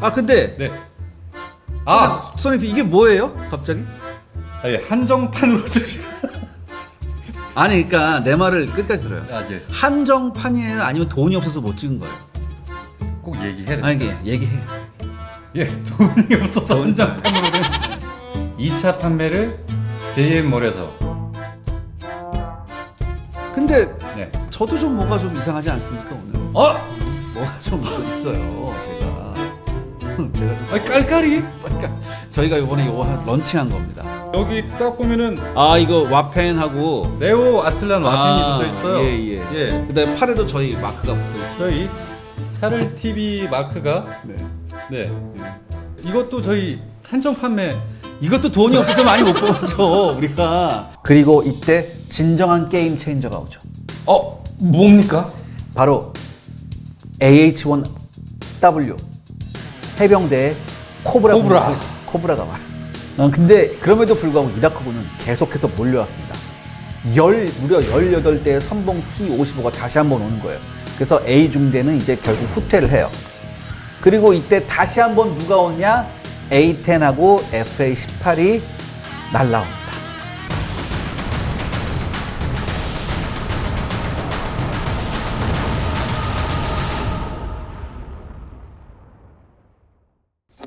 아 근데 네. 아, 선생님 이게 뭐예요? 갑자기? 아니, 한정판으로 주시. 아니 그러니까 내 말을 끝까지 들어요. 아, 예. 한정판이에요? 아니면 돈이 없어서 못 찍은 거예요? 꼭 얘기해야 돼. 아니 이게 얘기해. 예, 돈이 없어서 한정판으로 된 2차 판매를 JM몰에서 근데 네. 저도 좀 뭔가 좀 이상하지 않습니까 오늘? 어? 뭐가 좀 있어요 제가. 제가 좀 아, 깔깔이? 그러니까 저희가 이번에 이거 한- 런칭한 겁니다. 여기 딱 보면은 아 이거 와펜하고 네오 아틀란 와펜이 아, 붙어 있어요. 예, 예. 예. 그다음에 팔에도 저희 마크가 붙어 있어요. 저희 샤를 TV 마크가 네. 네. 이것도 저희 한정 판매 이것도 돈이 없어서 많이 못 보죠 우리가. 그리고 이때 진정한 게임 체인저가 오죠. 어, 뭡니까? 바로 AH-1W 해병대 코브라 코브라. 군대, 코브라가 와요. 어, 근데 그럼에도 불구하고 이라크군은 계속해서 몰려왔습니다. 열 무려 18대의 선봉 T-55가 다시 한번 오는 거예요. 그래서 A 중대는 이제 결국 후퇴를 해요. 그리고 이때 다시 한번 누가 오냐? A-10하고 FA-18이 날라옵니다.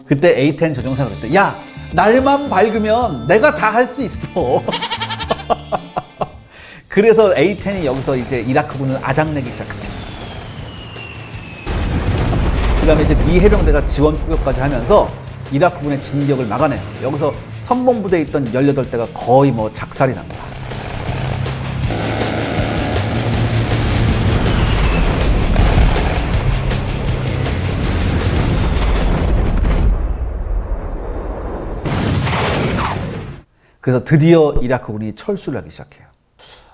그때 A10 조종사가 그랬대. 야, 날만 밝으면 내가 다 할 수 있어. 그래서 A10이 여기서 이제 이라크군을 아작내기 시작했죠. 그 다음에 이제 미 해병대가 지원 포격까지 하면서 이라크군의 진격을 막아내요. 여기서 선봉부대에 있던 18대가 거의 뭐 작살이 납니다. 그래서 드디어 이라크군이 철수를 하기 시작해요.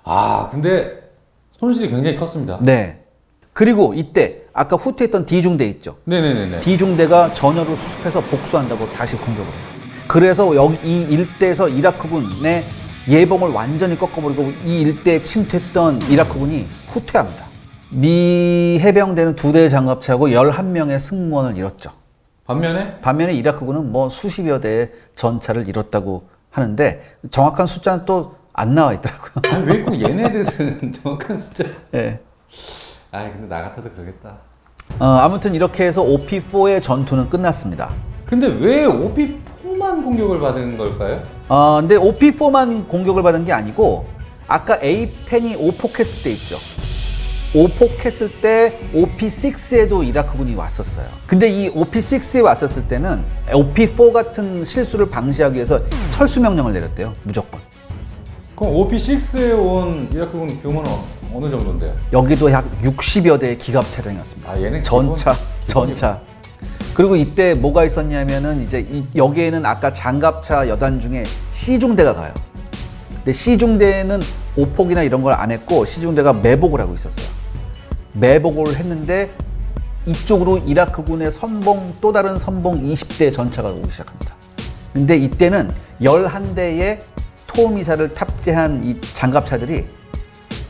아, 근데 손실이 굉장히 컸습니다. 네. 그리고 이때 아까 후퇴했던 D중대 있죠. 네네네네. D중대가 전열을 수습해서 복수한다고 다시 공격을 해요. 그래서 여기 이 일대에서 이라크군의 예봉을 완전히 꺾어버리고 이 일대에 침투했던 이라크군이 후퇴합니다. 미 해병대는 두 대의 장갑차하고 11명의 승무원을 잃었죠. 반면에 반면에 이라크군은 뭐 수십여 대의 전차를 잃었다고 하는데 정확한 숫자는 또 안 나와 있더라고요. 아니 왜 꼭 얘네들은 정확한 숫자? 예. 아, 근데 나 같아도 그러겠다. 어, 아무튼 이렇게 해서 OP4의 전투는 끝났습니다. 근데 왜 OP4만 공격을 받은 걸까요? 어, 근데 OP4만 공격을 받은 게 아니고 아까 A10이 오폭했을 때 있죠. 오폭했을 때 OP6에도 이라크군이 왔었어요. 근데 이 OP6에 왔었을 때는 OP4 같은 실수를 방지하기 위해서 철수 명령을 내렸대요. 무조건. 그럼 OP6에 온 이라크군 규모는 어느 정도인데요? 여기도 약 60여 대의 기갑 차량이었습니다. 아, 얘는 전차, 기본- 전차. 그리고 이때 뭐가 있었냐면은 이제 이- 여기에는 아까 장갑차 여단 중에 C중대가 가요. 근데 C중대는 오폭이나 이런 걸 안 했고 C중대가 매복을 하고 있었어요. 매복을 했는데 이쪽으로 이라크군의 선봉 또 다른 선봉 20대 전차가 오기 시작합니다. 근데 이때는 11대의 토미사를 탑재한 이 장갑차들이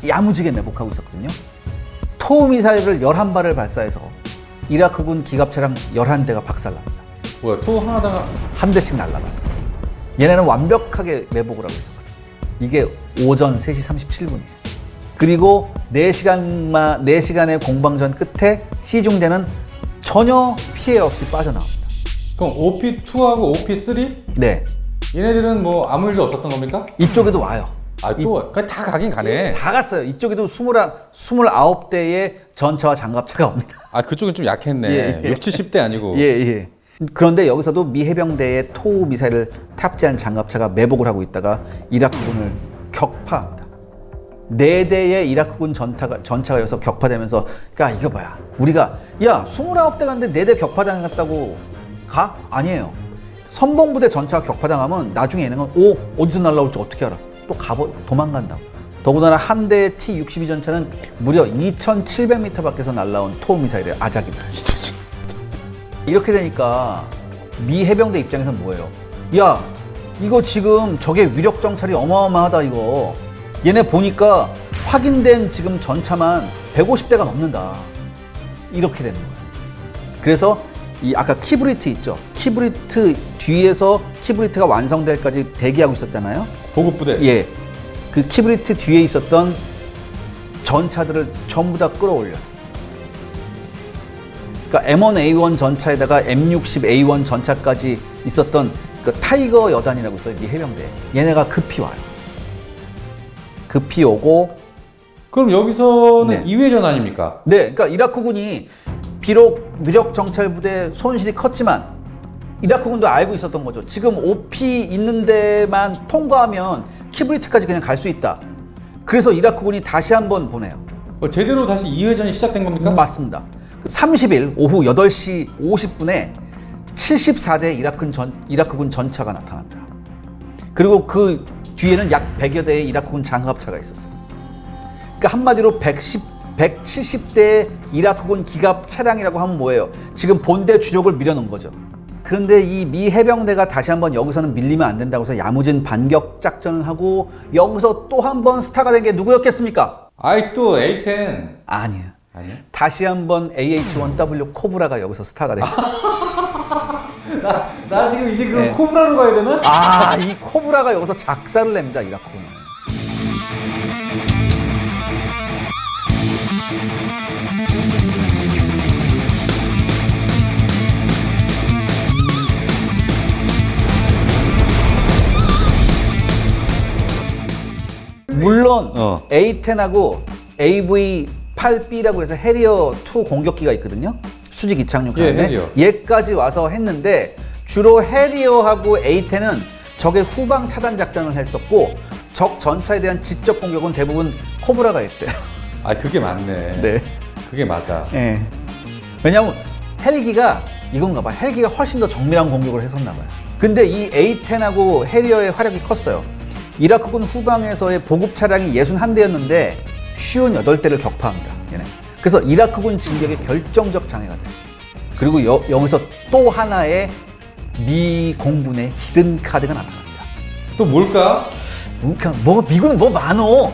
야무지게 매복하고 있었거든요. 토미사일을 11발을 발사해서 이라크군 기갑차량 11대가 박살납니다. 뭐야, 토 하나다가 한 대씩 날라갔어요. 얘네는 완벽하게 매복을 하고 있었거든요. 이게 오전 3시 37분이에요. 그리고 4시간마, 4시간의 공방전 끝에 C중대는 전혀 피해 없이 빠져나옵니다. 그럼 OP2하고 OP3 네. 얘네들은 뭐 아무 일도 없었던 겁니까? 이쪽에도 와요. 아, 또 그냥 다 가긴 가네. 다 갔어요. 이쪽에도 20, 29대의 전차와 장갑차가 옵니다. 아, 그쪽은 좀 약했네. 예, 예. 6, 70대 아니고. 예, 예. 그런데 여기서도 미 해병대의 토우 미사일을 탑재한 장갑차가 매복을 하고 있다가 이라크군을 격파합니다. 네 대의 이라크군 전차가, 전차가 여기서 격파되면서, 그러니까 이거 뭐야. 우리가, 야, 29대 갔는데 네 대 격파당했다고 가? 아니에요. 선봉부대 전차가 격파당하면 나중에 얘네가, 오, 어디서 날라올지 어떻게 알아? 또 가버, 도망간다고. 더군다나 한 대의 T-62 전차는 무려 2,700m 밖에서 날라온 토우 미사일의 아작입니다. 이렇게 되니까 미 해병대 입장에서는 뭐예요? 야, 이거 지금 적의 위력 정찰이 어마어마하다 이거. 얘네 보니까 확인된 지금 전차만 150대가 넘는다. 이렇게 되는 거예요. 그래서 이 아까 키브리트 있죠. 키브리트 뒤에서 키브리트가 완성될까지 대기하고 있었잖아요. 보급 부대. 예. 그 키브리트 뒤에 있었던 전차들을 전부 다 끌어올려. 그러니까 M1A1 전차에다가 M60A1 전차까지 있었던 그 타이거 여단이라고 있어요. 이 해병대. 얘네가 급히 와요. 급히 오고 그럼 여기서는 네. 2회 전 아닙니까? 네, 그러니까 이라크군이 비록 누적 정찰 부대 손실이 컸지만 이라크군도 알고 있었던 거죠. 지금 OP 있는 데만 통과하면 키브리트까지 그냥 갈 수 있다. 그래서 이라크군이 다시 한번 보내요. 어, 제대로 다시 2회 전이 시작된 겁니까? 맞습니다. 30일 오후 8시 50분에 74대 이라크 전, 이라크군 전차가 나타납니다. 그리고 그 뒤에는 약 100여 대의 이라크군 장갑차가 있었어요. 그러니까 한마디로 110, 170대 이라크군 기갑 차량이라고 하면 뭐예요? 지금 본대 주력을 밀어놓은 거죠. 그런데 이 미 해병대가 다시 한번 여기서는 밀리면 안 된다고 해서 야무진 반격 작전을 하고 여기서 또 한 번 스타가 된 게 누구였겠습니까? 아이 또 A10. 아니에요. 아니야? 다시 한번 AH-1W 코브라가 여기서 스타가 됐어요. 나, 나 지금 이제 그 네. 코브라로 가야 되나? 아, 이 코브라가 여기서 작사를 냅니다, 이라크군은. 물론 어. A10하고 AV8B라고 해서 해리어 2 공격기가 있거든요. 수직 이착륙 예, 하는데 해리어. 얘까지 와서 했는데 주로 해리어하고 A10은 적의 후방 차단 작전을 했었고 적 전차에 대한 직접 공격은 대부분 코브라가 했대요. 아 그게 맞네. 네. 그게 맞아. 예. 왜냐면 헬기가 이건가 봐. 헬기가 훨씬 더 정밀한 공격을 했었나 봐요. 근데 이 A10하고 해리어의 화력이 컸어요. 이라크군 후방에서의 보급 차량이 61대였는데 58대를 격파합니다. 얘네. 그래서 이라크군 진격에 결정적 장애가 돼요. 그리고 여, 여기서 또 하나의 미 공군의 히든 카드가 나타납니다. 또 뭘까? 그러니까 뭐 미군은 뭐 많어.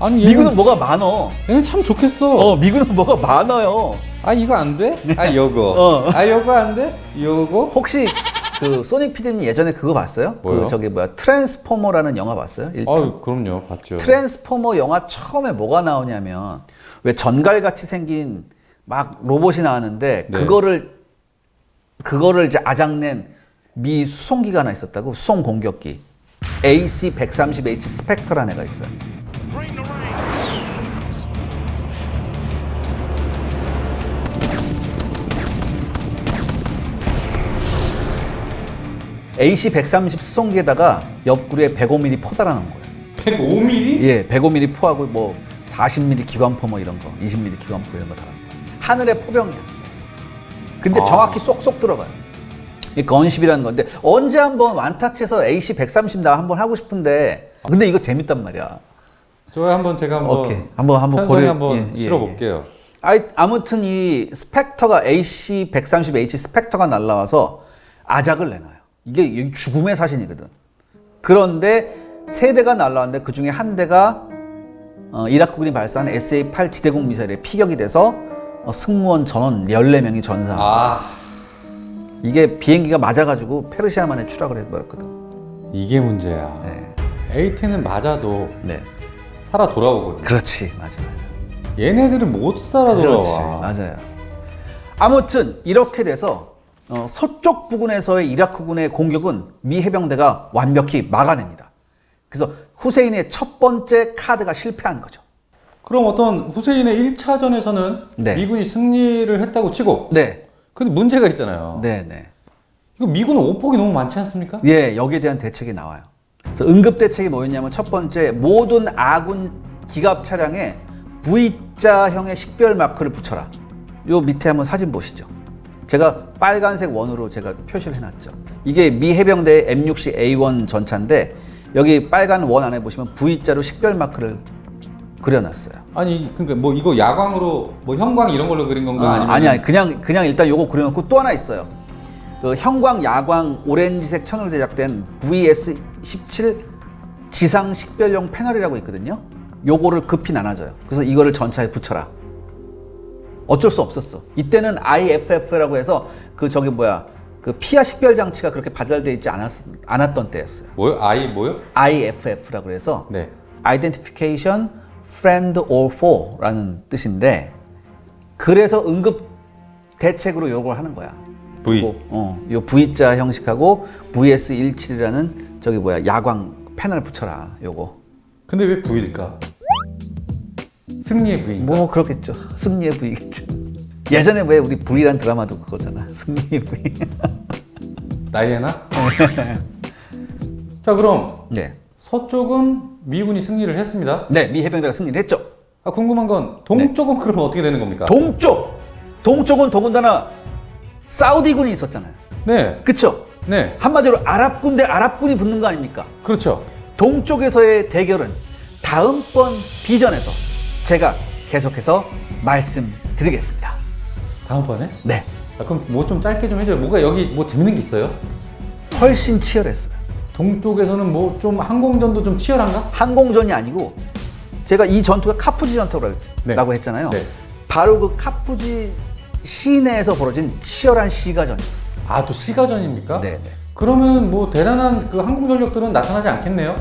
아니 미군은 얘는, 뭐가 많어. 얘는 참 좋겠어. 어, 미군은 뭐가 많아요. 아 이거 안 돼? 아 요거. 어. 아 요거 안 돼? 요거? 혹시 그 소닉 피디님 예전에 그거 봤어요? 뭐요? 그 저기 뭐야 트랜스포머라는 영화 봤어요? 일- 아 그럼요 봤죠. 트랜스포머 영화 처음에 뭐가 나오냐면 왜 전갈 같이 생긴 막 로봇이 나왔는데 네. 그거를 그거를 이제 아작낸 미 수송기가 하나 있었다고 수송 공격기 AC 130H 스펙터라는 애가 있어요. AC 130 수송기에다가 옆구리에 105mm 포 달아놓은 거예요. 105mm? 예, 105mm 포하고 뭐 40mm 기관포 뭐 이런 거, 20mm 기관포 이런 거 다. 하늘의 포병이야. 근데 아. 정확히 쏙쏙 들어가요. 이 건십이라는 건데 언제 한번 완타치에서 AC 130 나 한번 하고 싶은데 근데 이거 재밌단 말이야. 저 한번 제가 한번 오케이. 한번 한번 고려- 한번 예, 예, 실어 볼게요. 아이, 아무튼 이 스펙터가 AC 130H 스펙터가 날라와서 아작을 내놔요. 이게 죽음의 사신이거든. 그런데 세 대가 날라왔는데 그 중에 한 대가 어, 이라크군이 발사한 SA-8 지대공 미사일에 피격이 돼서 어, 승무원 전원 14명이 전사. 아 이게 비행기가 맞아가지고 페르시아만에 추락을 해버렸거든. 이게 문제야. 네. A10은 맞아도 네. 살아 돌아오거든. 그렇지. 맞아, 맞아. 얘네들은 못 살아 그렇지. 돌아와. 맞아요. 아무튼 이렇게 돼서 어, 서쪽 부근에서의 이라크군의 공격은 미 해병대가 완벽히 막아냅니다. 그래서 후세인의 첫 번째 카드가 실패한 거죠. 그럼 어떤 후세인의 1차전에서는 네. 미군이 승리를 했다고 치고 네, 근데 문제가 있잖아요. 네, 네. 이거 미군은 오폭이 너무 많지 않습니까? 예, 여기에 대한 대책이 나와요. 그래서 응급 대책이 뭐였냐면 첫 번째 모든 아군 기갑 차량에 V자형의 식별 마크를 붙여라. 요 밑에 한번 사진 보시죠. 제가 빨간색 원으로 제가 표시를 해놨죠. 이게 미 해병대 M60A1 전차인데 여기 빨간 원 안에 보시면 V자로 식별 마크를 그려놨어요. 아니 그러니까 뭐 이거 야광으로 뭐 형광 이런 걸로 그린 건가 아, 아니면 아니 아니 그냥 그냥 일단 요거 그려놓고 또 하나 있어요. 그 형광, 야광, 오렌지색 천으로 제작된 VS17 지상 식별용 패널이라고 있거든요. 요거를 급히 나눠줘요. 그래서 이거를 전차에 붙여라. 어쩔 수 없었어. 이때는 IFF라고 해서 그 저기 뭐야 그 피하 식별 장치가 그렇게 발달되어 있지 않았, 않았던 때였어요. 뭐요? 아이 뭐요? IFF라고 그래서 네. Identification Friend or Foe라는 뜻인데 그래서 응급 대책으로 요걸 하는 거야. V. 요거, 어, 요 V자 형식하고 VS17이라는 저기 뭐야 야광 패널 붙여라. 요거. 근데 왜 V일까? 승리의 V인가? 뭐 그렇겠죠. 승리의 V겠죠. 예전에 왜 우리 V란 드라마도 그거잖아. 승리의 V. 나이에나? 자 그럼 네. 서쪽은 미군이 승리를 했습니다. 네, 미 해병대가 승리를 했죠. 아, 궁금한 건 동쪽은 그러면 어떻게 되는 겁니까? 동쪽. 동쪽은 더군다나 사우디군이 있었잖아요. 네, 그쵸? 네, 한마디로 아랍군 대 아랍군이 붙는 거 아닙니까? 그렇죠. 동쪽에서의 대결은 다음번 비전에서 제가 계속해서 말씀드리겠습니다. 다음번에? 네. 아, 그럼 뭐 좀 짧게 좀 해줘요. 뭐가 여기 뭐 재밌는 게 있어요? 훨씬 치열했어요. 동쪽에서는 뭐 좀 항공전도 좀 치열한가? 항공전이 아니고 제가 이 전투가 카푸지 전투라고 네. 했잖아요. 네. 바로 그 카푸지 시내에서 벌어진 치열한 시가전이었어요. 아, 또 시가전입니까? 네, 네. 그러면 뭐 대단한 그 항공 전력들은 나타나지 않겠네요.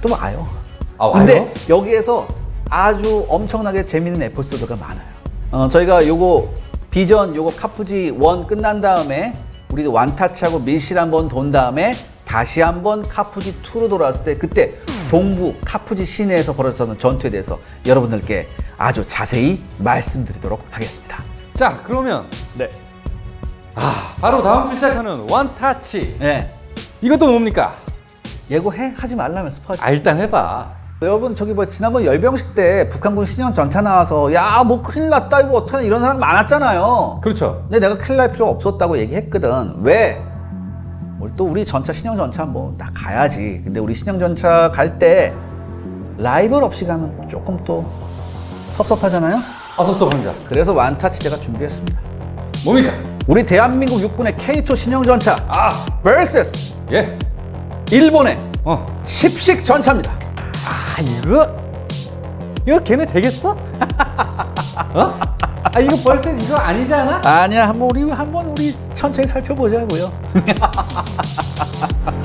또 와요. 아, 와요? 근데 여기에서 아주 엄청나게 재밌는 에피소드가 많아요. 어, 저희가 요거 비전 요거 카푸지 원 끝난 다음에 우리 완타치하고 밀실 한번 돈 다음에 다시 한번 카푸지 2로 돌아왔을 때 그때 동부 카푸지 시내에서 벌어졌던 전투에 대해서 여러분들께 아주 자세히 말씀드리도록 하겠습니다. 자, 그러면 네. 아, 바로 다음 주 시작하는 원타치. 네. 이것도 뭡니까? 예고해 하지 말라면서 퍼지. 아, 일단 해봐. 여러분 저기 뭐 지난번 열병식 때 북한군 신형 전차 나와서 야 뭐 큰일 났다 이거 어떡하나 이런 사람 많았잖아요. 그렇죠. 근데 내가 큰일 날 필요 없었다고 얘기했거든. 왜? 뭘 또 우리 전차 신형 전차 뭐 나 가야지. 근데 우리 신형 전차 갈 때 라이벌 없이 가면 조금 또 섭섭하잖아요. 아, 섭섭합니다. 그래서 완타치 제가 준비했습니다. 뭡니까? 우리 대한민국 육군의 K2 신형 전차 아, vs 예. 일본의 어. 십식 전차입니다. 아, 이거 이거 걔네 되겠어? 어? 아, 이거 벌써 이거 아니지 않아? 아니야 한번 우리 한번 우리 천천히 살펴보자고요.